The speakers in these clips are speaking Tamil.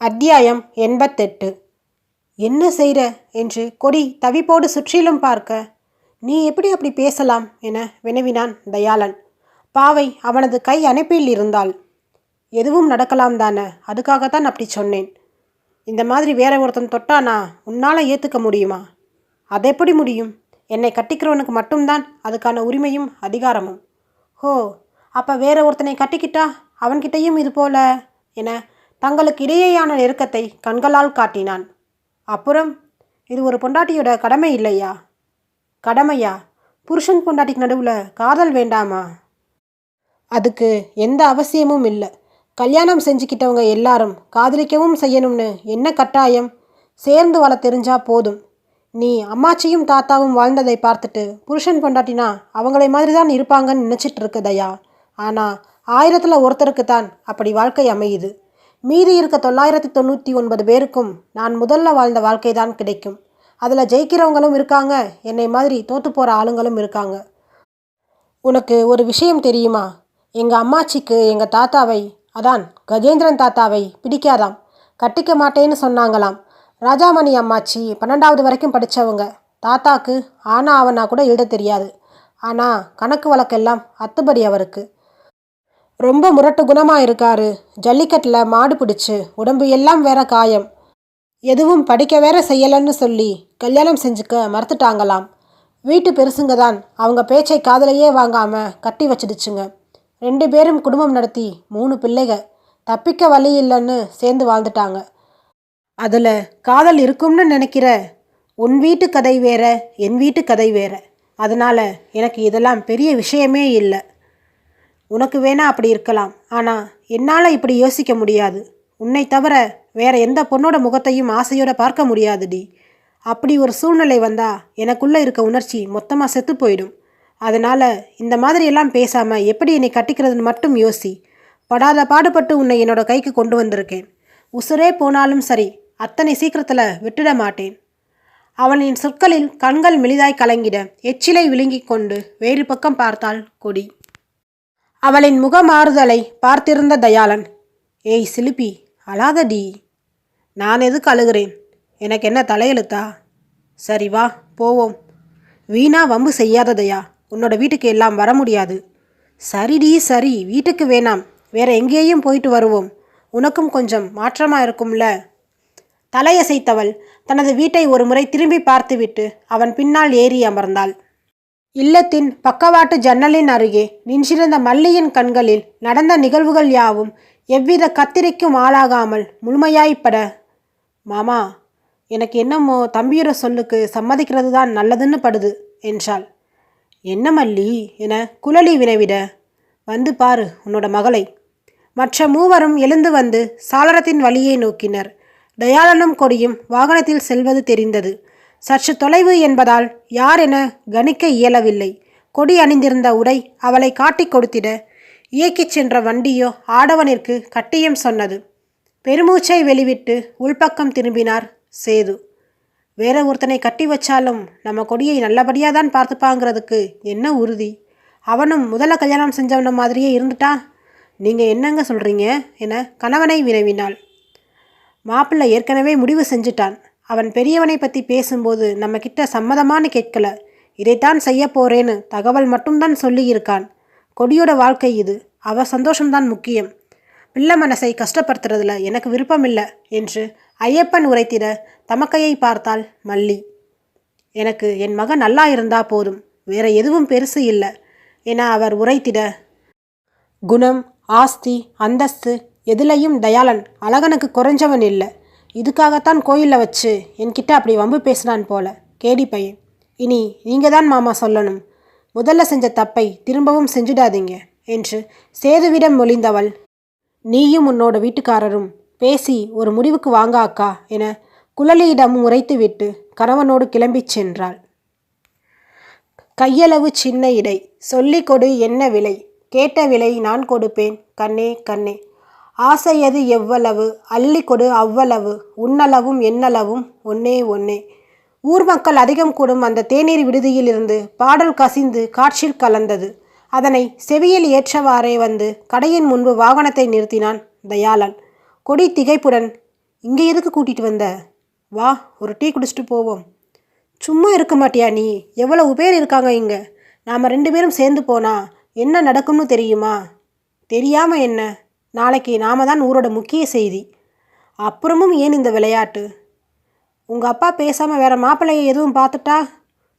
அத்தியாயம் எண்பத்தெட்டு. என்ன செய்கிற என்று கொடி தவிப்போடு சுற்றிலும் பார்க்க நீ எப்படி அப்படி பேசலாம்? என வினவினான் தயாளன். பாவை அவனது கை அணைப்பில் இருந்தாள். எதுவும் நடக்கலாம் தானே அதுக்காகத்தான் அப்படி சொன்னேன். இந்த மாதிரி வேற ஒருத்தன் தொட்டானா உன்னால் ஏற்றுக்க முடியுமா? அது எப்படி முடியும்? என்னை கட்டிக்கிறவனுக்கு மட்டும்தான் அதுக்கான உரிமையும் அதிகாரமும். ஹோ அப்போ வேற ஒருத்தனை கட்டிக்கிட்டா அவன்கிட்டயும் இது போல? என தங்களுக்கு இடையேயான நெருக்கத்தை கண்களால் காட்டினான். அப்புறம்? இது ஒரு பொண்டாட்டியோட கடமை இல்லையா? கடமையா? புருஷன் பொண்டாட்டிக்கு நடுவில் காதல் வேண்டாமா? அதுக்கு எந்த அவசியமும் இல்லை. கல்யாணம் செஞ்சுக்கிட்டவங்க எல்லாரும் காதலிக்கவும் செய்யணும்னு என்ன கட்டாயம்? சேர்ந்து வாழ தெரிஞ்சா போதும். நீ அம்மாச்சியும் தாத்தாவும் வாழ்ந்ததை பார்த்துட்டு புருஷன் பொண்டாட்டினா அவங்களை மாதிரி தான் இருப்பாங்கன்னு நினச்சிட்டு இருக்குதையா ஆனால் ஆயிரத்தில் ஒருத்தருக்கு தான் அப்படி வாழ்க்கை அமையுது. மீதி இருக்க தொள்ளாயிரத்தி தொண்ணூற்றி ஒன்பது பேருக்கும் நான் முதல்ல வாழ்ந்த வாழ்க்கை தான் கிடைக்கும். அதில் ஜெயிக்கிறவங்களும் இருக்காங்க என்னை மாதிரி தோற்று போகிற ஆளுங்களும் இருக்காங்க. உனக்கு ஒரு விஷயம் தெரியுமா? எங்கள் அம்மாச்சிக்கு எங்கள் தாத்தாவை அதான் கஜேந்திரன் தாத்தாவை பிடிக்காதாம். கட்டிக்க மாட்டேன்னு சொன்னாங்களாம். ராஜாமணி அம்மாச்சி பன்னெண்டாவது வரைக்கும் படித்தவங்க தாத்தாக்கு ஆனா அவனா கூட எழுத தெரியாது. ஆனால் கணக்கு வழக்கெல்லாம் அத்துபடி அவருக்கு. ரொம்ப முரட்டு குணமாக இருக்காரு. ஜல்லிக்கட்டில் மாடு பிடிச்சி உடம்பு எல்லாம் வேற காயம். எதுவும் படிக்க வேற செய்யலைன்னு சொல்லி கல்யாணம் செஞ்சுக்க மறுத்துட்டாங்களாம். வீட்டு பெருசுங்க தான் அவங்க பேச்சை காதலையே வாங்காமல் கட்டி வச்சிடுச்சுங்க. ரெண்டு பேரும் குடும்பம் நடத்தி மூணு பிள்ளைக. தப்பிக்க வழி இல்லைன்னு சேர்ந்து வாழ்ந்துட்டாங்க. அதில் காதல் இருக்கும்னு நினைக்கிற உன் வீட்டு கதை வேற என் வீட்டு கதை வேற. அதனால் எனக்கு இதெல்லாம் பெரிய விஷயமே இல்லை. உனக்கு வேணா அப்படி இருக்கலாம். ஆனால் என்னால் இப்படி யோசிக்க முடியாது. உன்னை தவிர வேற எந்த பொண்ணோட முகத்தையும் ஆசையோட பார்க்க முடியாதுடி அப்படி ஒரு சூழ்நிலை வந்தா எனக்குள்ளே இருக்க உணர்ச்சி மொத்தமாக செத்து போயிடும். அதனால் இந்த மாதிரியெல்லாம் பேசாமல் எப்படி என்னை கட்டிக்கிறதுன்னு மட்டும் யோசி. படாத பாடுபட்டு உன்னை என்னோட கைக்கு கொண்டு வந்திருக்கேன். உசுரே போனாலும் சரி அத்தனை சீக்கிரத்தில் விட்டுட மாட்டேன். அவனின் சொற்களில் கண்கள் மெலிதாய் கலங்கிட எச்சிலை விழுங்கிக் கொண்டு வேறு பக்கம் பார்த்தாள் கொடி. அவளின் முகமாறுதலை பார்த்திருந்த தயாளன் ஏய் சிலிப்பி அழாதடி. நான் எதுக்கு அழுகிறேன்? எனக்கு என்ன தலையெழுத்தா? சரி வா போவோம். வீணா வம்பு செய்யாததையா உன்னோட வீட்டுக்கு எல்லாம் வர முடியாது. சரிடி சரி வீட்டுக்கு வேணாம். வேற எங்கேயும் போயிட்டு வருவோம். உனக்கும் கொஞ்சம் மாற்றமாக இருக்கும்ல? தலையசைத்தவள் தனது வீட்டை ஒரு முறை திரும்பி பார்த்துவிட்டு அவன் பின்னால் ஏறி அமர்ந்தாள். இல்லத்தின் பக்கவாட்டு ஜன்னலின் அருகே நின்றிருந்த மல்லியின் கண்களில் நடந்த நிகழ்வுகள் யாவும் எவ்வித கத்திரிக்கும் ஆளாகாமல் முழுமையாய்ப்பட மாமா எனக்கு என்னமோ தம்பியோட சொல்லுக்கு சம்மதிக்கிறது தான் நல்லதுன்னு படுது என்றாள். என்ன மல்லி? என குழலி வினவிட வந்து பாரு உன்னோட மகளை. மற்ற மூவரும் எழுந்து வந்து சாளரத்தின் வழியை நோக்கினர். தயாளனும் கொடியும் வாகனத்தில் செல்வது தெரிந்தது. சற்று தொலைவு என்பதால் யார் என கணிக்க இயலவில்லை. கொடி அணிந்திருந்த உடை அவளை காட்டிக் கொடுத்திட இயக்கிச் சென்ற வண்டியோ ஆடவனிற்கு கட்டியம் சொன்னது. பெருமூச்சை வெளிவிட்டு உள்பக்கம் திரும்பினார் சேது. வேற ஒருத்தனை கட்டி வச்சாலும் நம்ம கொடியை நல்லபடியாக தான் பார்த்துப்பாங்கிறதுக்கு என்ன உறுதி? அவனும் முதல்ல கல்யாணம் செஞ்சவன மாதிரியே இருந்துட்டா? நீங்கள் என்னங்க சொல்கிறீங்க என கணவனை வினவினாள். மாப்பிள்ளை ஏற்கனவே முடிவு செஞ்சுட்டான். அவன் பெரியவனை பற்றி பேசும்போது நம்ம கிட்ட சம்மதமானு கேட்கல. இதைத்தான் செய்ய போறேன்னு தகவல் மட்டும்தான் சொல்லியிருக்கான். கொடியோட வாழ்க்கை இது. அவ சந்தோஷம்தான் முக்கியம். பிள்ளை மனசை கஷ்டப்படுத்துறதுல எனக்கு விருப்பமில்லை என்று ஐயப்பன் உரைத்திட தமக்கையை பார்த்தாள் மல்லி. எனக்கு என் மகன் நல்லா இருந்தா போதும். வேற எதுவும் பெருசு இல்லை என அவர் உரைத்திட குணம் ஆஸ்தி அந்தஸ்து எதிலையும் தயாளன் அழகனுக்கு குறைஞ்சவன் இல்லை. இதுக்காகத்தான் கோயிலில் வச்சு என்கிட்ட அப்படி வம்பு பேசினான் போல. கேடி பையன் இனி நீங்கள் தான் மாமா சொல்லணும். முதல்ல செஞ்ச தப்பை திரும்பவும் செஞ்சிடாதீங்க என்று சேதுவிடம் மொழிந்தவள் நீயும் உன்னோட வீட்டுக்காரரும் பேசி ஒரு முடிவுக்கு வாங்க அக்கா என குழலியிடம் உரைத்துவிட்டு கணவனோடு கிளம்பிச் சென்றாள். கையளவு சின்ன இடை. சொல்லிக் கொடு என்ன விலை? கேட்ட விலை நான் கொடுப்பேன். கண்ணே கண்ணே. ஆசையது எவ்வளவு? அள்ளி கொடு அவ்வளவு. உன்னளவும் என்னளவும் ஒன்னே ஒன்னே. ஊர் மக்கள் அதிகம் கூடும் அந்த தேநீர் விடுதியிலிருந்து பாடல் கசிந்து காற்றில் கலந்தது. அதனை செவியில் ஏற்றவாறே வந்து கடையின் முன்பு வாகனத்தை நிறுத்தினான் தயாளன். கொடி திகைப்புடன் இங்கே எதுக்கு கூட்டிகிட்டு வந்த? வா ஒரு டீ குடிச்சிட்டு போவோம். சும்மா இருக்க மாட்டியா நீ? எவ்வளவு பேர் இருக்காங்க இங்கே? நாம் ரெண்டு பேரும் சேர்ந்து போனா என்ன நடக்கும்னு தெரியுமா? தெரியாமல் என்ன? நாளைக்கு நாம தான் ஊரோட முக்கிய செய்தி. அப்புறமும் ஏன் இந்த விளையாட்டு? உங்கள் அப்பா பேசாமல் வேற மாப்பிள்ளையை எதுவும் பார்த்துட்டா?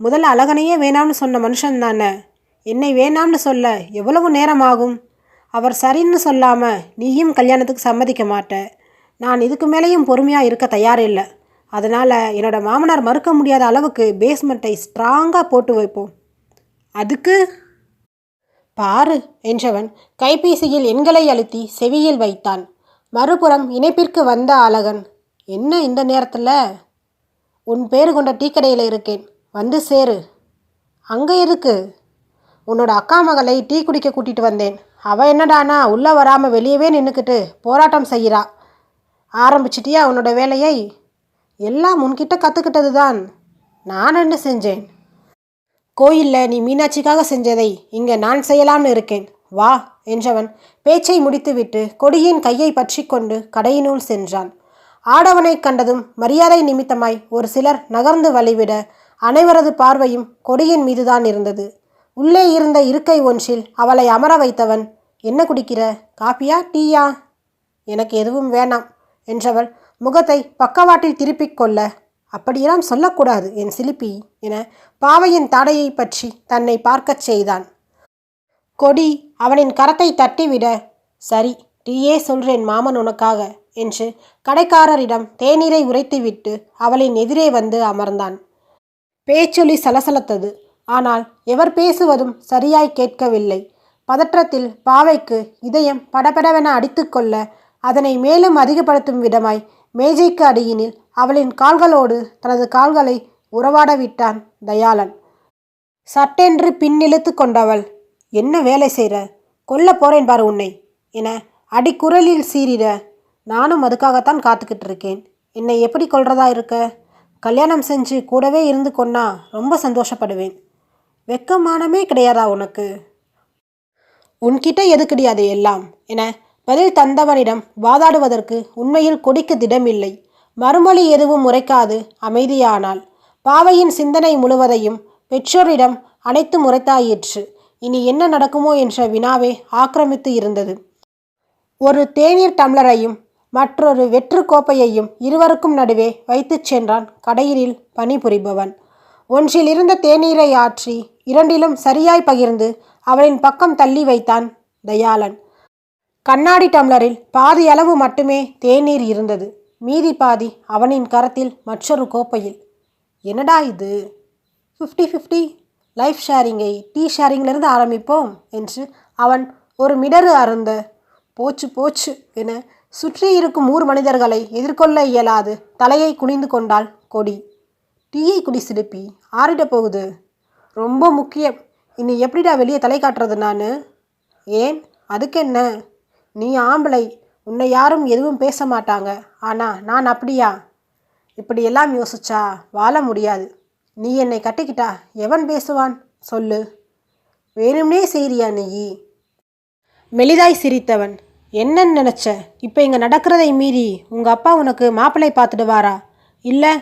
முதல்ல அழகனையே வேணாம்னு சொன்ன மனுஷன் தானே. என்னை வேணாம்னு சொல்ல எவ்வளவு நேரம் ஆகும் அவர் சரின்னு சொல்லாமல் நீயும் கல்யாணத்துக்கு சம்மதிக்க மாட்ட. நான் இதுக்கு மேலேயும் பொறுமையாக இருக்க தயாரில்லை. அதனால் என்னோடய மாமனார் மறுக்க முடியாத அளவுக்கு பேஸ்மெண்ட்டை ஸ்ட்ராங்காக போட்டு வைப்போம். அதுக்கு பாரு என்றவன் கைபேசியில் எண்களை அழுத்தி செவியில் வைத்தான். மறுபுறம் இணைப்பிற்கு வந்த அழகன் என்ன இந்த நேரத்தில்? உன் பேர் கொண்ட டீக்கடையில் இருக்கேன். வந்து சேரு. அங்கே இருக்கு உன்னோட அக்கா மகளை டீ குடிக்க கூட்டிகிட்டு வந்தேன். அவள் என்னடானா உள்ளே வராமல் வெளியவே நின்றுக்கிட்டு போராட்டம் செய்கிறா ஆரம்பிச்சிட்டியா உன்னோட வேலையை? எல்லாம் உன்கிட்ட கற்றுக்கிட்டது தான் நான் என்ன செஞ்சேன்? கோயிலில் நீ மீனாட்சிக்காக செஞ்சதை இங்கே நான் செய்யலாம்னு இருக்கேன். வா என்றவன் பேச்சை முடித்துவிட்டு கொடியின் கையை பற்றி கொண்டு கடையினுள் சென்றான். ஆடவனைக் கண்டதும் மரியாதை நிமித்தமாய் ஒரு சிலர் நகர்ந்து வழிவிட அனைவரது பார்வையும் கொடியின் மீதுதான் இருந்தது. உள்ளே இருந்த இருக்கை ஒன்றில் அவளை அமர வைத்தவன் என்ன குடிக்கிற? காப்பியா டீயா? எனக்கு எதுவும் வேணாம் என்றவள் முகத்தை பக்கவாட்டில் திருப்பிக் கொள்ள அப்படியெல்லாம் சொல்லக்கூடாது என் சிலிப்பி என பாவையின் தாடையை பற்றி தன்னை பார்க்கச் செய்தான். கொடி அவனின் கரத்தை தட்டிவிட சரி டீயே சொல்றேன் மாமன் உனக்காக என்று கடைக்காரரிடம் தேநீரை உரைத்துவிட்டு அவளின் எதிரே வந்து அமர்ந்தான். பேச்சொலி சலசலத்தது ஆனால் எவர் பேசுவதும் சரியாய் கேட்கவில்லை. பதற்றத்தில் பாவைக்கு இதயம் படபடவென அடித்துக்கொள்ள அதனை மேலும் அதிகப்படுத்தும் விதமாய் மேஜைக்கு அடியினில் அவளின் கால்களோடு தனது கால்களை உறவாட விட்டான் தயாளன். சட்டென்று பின்னிழுத்து கொண்டவள் என்ன வேலை செய்கிற கொல்ல போறேன் பாரு உன்னை என அடிக்குரலில் சீறிட நானும் அதுக்காகத்தான் காத்துக்கிட்டு இருக்கேன். என்னை எப்படி கொள்றதா இருக்க? கல்யாணம் செஞ்சு கூடவே இருந்து கொன்னா ரொம்ப சந்தோஷப்படுவேன். வெக்கமானமே கிடையாதா உனக்கு? உன்கிட்ட எது கிடையாது எல்லாம்? என பதில் தந்தவனிடம் வாதாடுவதற்கு உண்மையில் கொடிக்கு திடமில்லை. மறுமொழி எதுவும் உரைக்காது அமைதியானாள். பாவையின் சிந்தனை முழுவதையும் பெற்றோரிடம் அனைத்து முறைத்தாயிற்று. இனி என்ன நடக்குமோ என்ற வினாவே ஆக்கிரமித்து இருந்தது. ஒரு தேநீர் டம்ளரையும் மற்றொரு வெற்று கோப்பையையும் இருவருக்கும் நடுவே வைத்துச் சென்றான் கடையிலில் பணிபுரிபவன். ஒன்றில் இருந்த தேநீரை ஆற்றி இரண்டிலும் சரியாய் பகிர்ந்து அவளின் பக்கம் தள்ளி வைத்தான் தயாளன். கண்ணாடி டம்ளரில் பாதி அளவு மட்டுமே தேநீர் இருந்தது. மீதி பாதி அவனின் கரத்தில் மற்றொரு கோப்பையில். என்னடா இது? ஃபிஃப்டி ஃபிஃப்டி லைஃப் ஷேரிங்கை டீ ஷேரிங்கிலிருந்து ஆரம்பிப்போம் என்று அவன் ஒரு மிடறு அருந்த போச்சு போச்சு என சுற்றி இருக்கும் ஊர் மனிதர்களை எதிர்கொள்ள இயலாது தலையை குனிந்து கொண்டாள் கொடி. டீயை குடி சிலுப்பி ஆறிட போகுது. ரொம்ப முக்கியம். இனி எப்படிடா வெளியே தலை காட்டுறது நான்? ஏன்? அதுக்கு என்ன நீ ஆம்பளை உன்னை யாரும் எதுவும் பேச மாட்டாங்க. ஆனால் நான் அப்படியா? இப்படியெல்லாம் யோசிச்சா வாழ முடியாது. நீ என்னை கட்டிக்கிட்டா எவன் பேசுவான்? சொல்லு. வேணும்னே செய்றியா நீ? மெலிதாய் சிரித்தவன். என்னன்னு நினச்ச? இப்போ இங்கே நடக்கிறதை மீறி உங்கள் அப்பா உனக்கு மாப்பிள்ளை பார்த்துடுவாரா? இல்லை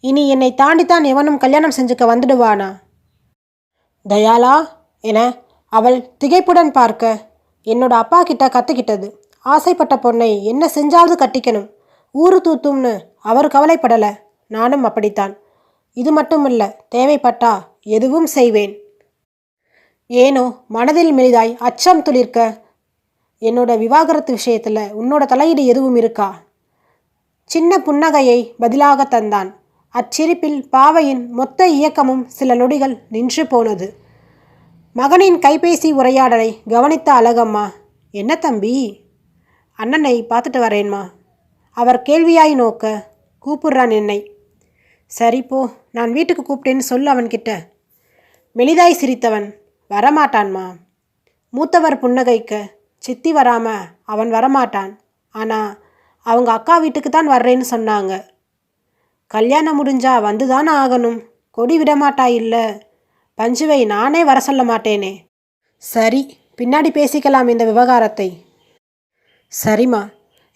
இனி என்னை தாண்டித்தான் எவனும் கல்யாணம் செஞ்சுக்க வந்துடுவானா? தயாளா? என அவள் திகைப்புடன் பார்க்க என்னோட அப்பா கிட்ட கற்றுக்கிட்டது ஆசைப்பட்ட பொண்ணை என்ன செஞ்சாவது கட்டிக்கணும். ஊரு தூத்தும்னு அவர் கவலைப்படலை. நானும் அப்படித்தான். இது மட்டுமில்ல தேவைப்பட்டா எதுவும் செய்வேன். ஏனோ மனதில் மெலிதாய் அச்சம் துளிர்க்க என்னோட விவாகரத்து விஷயத்தில் உன்னோட தலையீடு எதுவும் இருக்கா? சின்ன புன்னகையை பதிலாக தந்தான். அச்சிரிப்பில் பாவையின் மொத்த இயக்கமும் சில நொடிகள் நின்று போனது. மகனின் கைபேசி உரையாடலை கவனித்த அழகம்மா என்ன தம்பி? அண்ணனை பார்த்துட்டு வரேன்மா. அவர் கேள்வியாய் நோக்க கூப்பிடுறான் என்னை. சரி போ நான் வீட்டுக்கு கூப்பிட்டேன்னு சொல்லு அவன்கிட்ட. மெலிதாய் சிரித்தவன் வரமாட்டான்மா. மூத்தவர் புன்னகைக்க சித்தி வராம அவன் வரமாட்டான். ஆனால் அவங்க அக்கா வீட்டுக்கு தான் வர்றேன்னு சொன்னாங்க. கல்யாணம் முடிஞ்சா வந்துதானே ஆகணும். கொடி விடமாட்டா இல்லை? பஞ்சுவை நானே வர சொல்ல மாட்டேனே. சரி பின்னாடி பேசிக்கலாம் இந்த விவகாரத்தை. சரிம்மா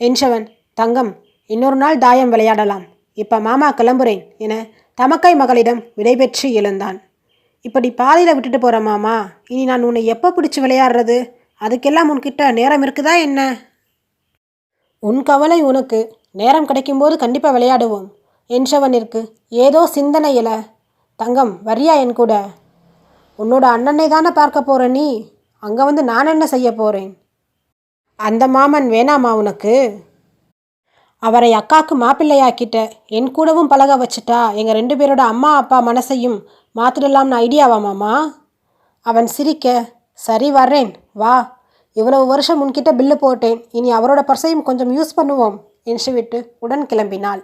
என்றவன் தங்கம் இன்னொரு நாள் தாயம் விளையாடலாம். இப்போ மாமா கிளம்புறேன் என தமக்கை மகளிடம் விடைபெற்று எழுந்தான். இப்படி பாதியில் விட்டுட்டு போகிற மாமா இனி நான் உன்னை எப்போ பிடிச்சி விளையாடுறது? அதுக்கெல்லாம் உன்கிட்ட நேரம் இருக்குதா என்ன? உன் கவலை உனக்கு நேரம் கிடைக்கும்போது கண்டிப்பாக விளையாடுவோம் என்றவனிற்கு ஏதோ சிந்தனை இல தங்கம் வரியா என் கூட? உன்னோட அண்ணனை தானே பார்க்க போற நீ? அங்கே வந்து நான் என்ன செய்ய போகிறேன் அந்த மாமன் வேணாமா உனக்கு? அவரை அக்காக்கு மாப்பிள்ளையாக்கிட்ட என் கூடவும் பழக வச்சுட்டா எங்கள் ரெண்டு பேரோட அம்மா அப்பா மனசையும் மாற்றிடலாம்னு ஐடியாவா மாமா? அவன் சிரிக்க சரி வர்றேன். வா. இவ்வளவு வருஷம் உன்கிட்ட பில்லு போட்டேன். இனி அவரோட பர்ஸையும் கொஞ்சம் யூஸ் பண்ணுவோம் என்று விட்டு உடன் கிளம்பினாள்.